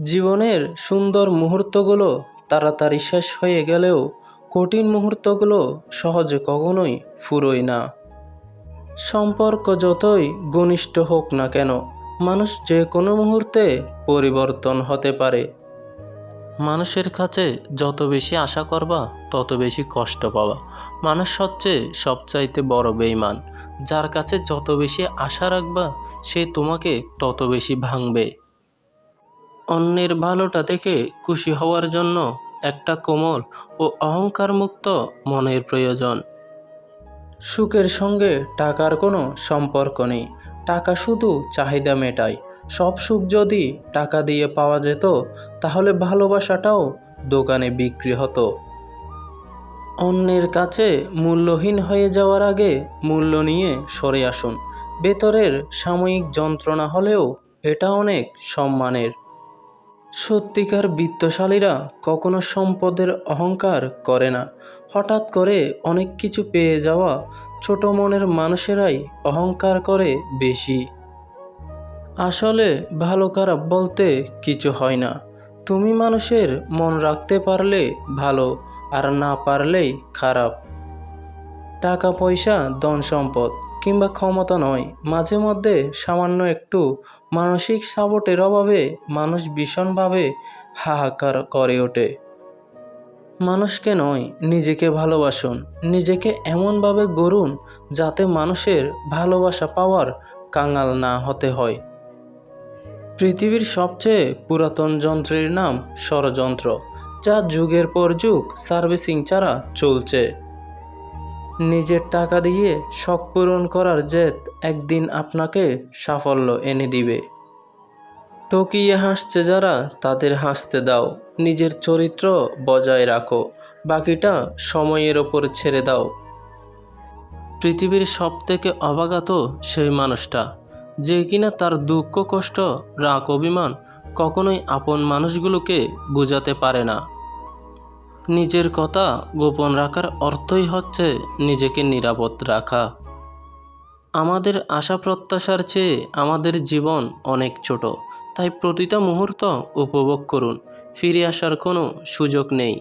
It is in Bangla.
জীবনের সুন্দর মুহূর্তগুলো তাড়াতাড়ি শেষ হয়ে গেলেও কঠিন মুহূর্তগুলো সহজে কখনোই ফুরোয় না। সম্পর্ক যতই ঘনিষ্ঠ হোক না কেন, মানুষ যে কোনো মুহূর্তে পরিবর্তন হতে পারে। মানুষের কাছে যত বেশি আশা করবা, তত বেশি কষ্ট পাবা। মানুষ হচ্ছে সবচাইতে বড় বেইমান যার কাছে যত বেশি আশা রাখবা, সে তোমাকে তত বেশি ভাঙবে। অন্যের ভালোটা দেখে খুশি হওয়ার জন্য একটা কোমল ও অহংকারমুক্ত মনের প্রয়োজন। সুখের সঙ্গে টাকার কোনো সম্পর্ক নেই। টাকা শুধু চাহিদা মেটায়। সব সুখ যদি টাকা দিয়ে পাওয়া যেত, তাহলে ভালোবাসাটাও দোকানে বিক্রি হতো। অন্যের কাছে মূল্যহীন হয়ে যাওয়ার আগে মূল্য নিয়ে সরে আসুন। ভেতরের সাময়িক যন্ত্রণা হলেও এটা অনেক সম্মানের। সত্যিকার বিত্তশালীরা কখনো সম্পদের অহংকার করে না। হঠাৎ করে অনেক কিছু পেয়ে যাওয়া ছোট মনের মানুষেরাই অহংকার করে বেশি। আসলে ভালো খারাপ বলতে কিছু হয় না। তুমি মানুষের মন রাখতে পারলে ভালো, আর না পারলেই খারাপ। টাকা পয়সা ধন সম্পদ কিংবা ক্ষমতা নয়, মাঝে মধ্যে সামান্য একটু মানসিক সাপোর্টের অভাবে মানুষ ভীষণভাবে হাহাকার করে ওঠে। মানুষকে নয়, নিজেকে ভালোবাসুন, নিজেকে এমনভাবে গড়ুন যাতে মানুষের ভালোবাসা পাওয়ার কাঙাল না হতে হয়। পৃথিবীর সবচেয়ে পুরাতন যন্ত্রের নাম ষড়যন্ত্র, যা যুগের পর যুগ সার্ভিসিং ছাড়া চলছে। নিজের টাকা দিয়ে শখ পূরণ করার জেদ একদিন আপনাকে সাফল্য এনে দিবে। টকিয়ে হাসছে যারা, তাদের হাসতে দাও। নিজের চরিত্র বজায় রাখো। বাকিটা সময়ের ওপর ছেড়ে দাও। পৃথিবীর সব থেকে অবাগত সেই মানুষটা। যে কিনা তার দুঃখ, কষ্ট, রাগ, অভিমান কখনোই আপন মানুষগুলোকে বোঝাতে পারে না। নিজের কথা গোপন রাখার অর্থই হচ্ছে নিজেকে নিরাপদ রাখা। আমাদের আশা প্রত্যাশার চেয়ে আমাদের জীবন অনেক ছোট, তাই প্রতিটা মুহূর্ত উপভোগ করুন, ফিরে আসার কোনো সুযোগ নেই।